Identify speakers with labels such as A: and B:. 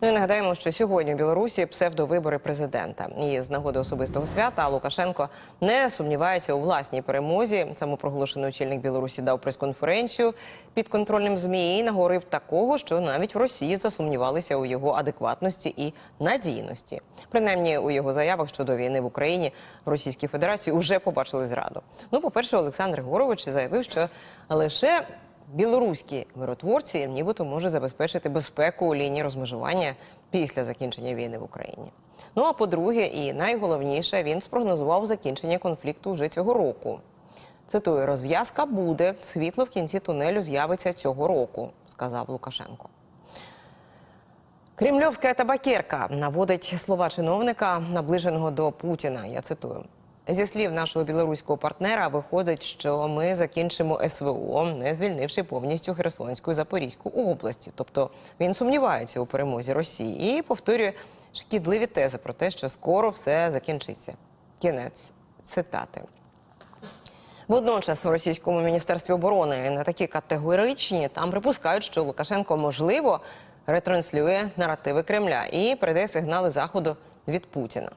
A: Ну і нагадаємо, що сьогодні в Білорусі псевдовибори президента. І з нагоди особистого свята Лукашенко не сумнівається у власній перемозі. Самопроголошений очільник Білорусі дав прес-конференцію під контрольним змі і наговорив такого, що навіть в Росії засумнівалися у його адекватності і надійності. Принаймні у його заявах щодо війни в Україні в Російській Федерації вже побачили зраду. Ну, по-перше, Олександр Горович заявив, що лише Білоруські миротворці нібито можуть забезпечити безпеку у лінії розмежування після закінчення війни в Україні. Ну а по-друге, і найголовніше, він спрогнозував закінчення конфлікту вже цього року. Цитую, розв'язка буде, світло в кінці тунелю з'явиться цього року, сказав Лукашенко. Кремльовська табакерка наводить слова чиновника, наближеного до Путіна. Я цитую. Зі слів нашого білоруського партнера, виходить, що ми закінчимо СВО, не звільнивши повністю Херсонську і Запорізьку області. Тобто він сумнівається у перемозі Росії і повторює шкідливі тези про те, що скоро все закінчиться. Кінець цитати. Водночас у російському міністерстві оборони на такі категоричні там припускають, що Лукашенко можливо ретранслює наративи Кремля і передає сигнали заходу від Путіна.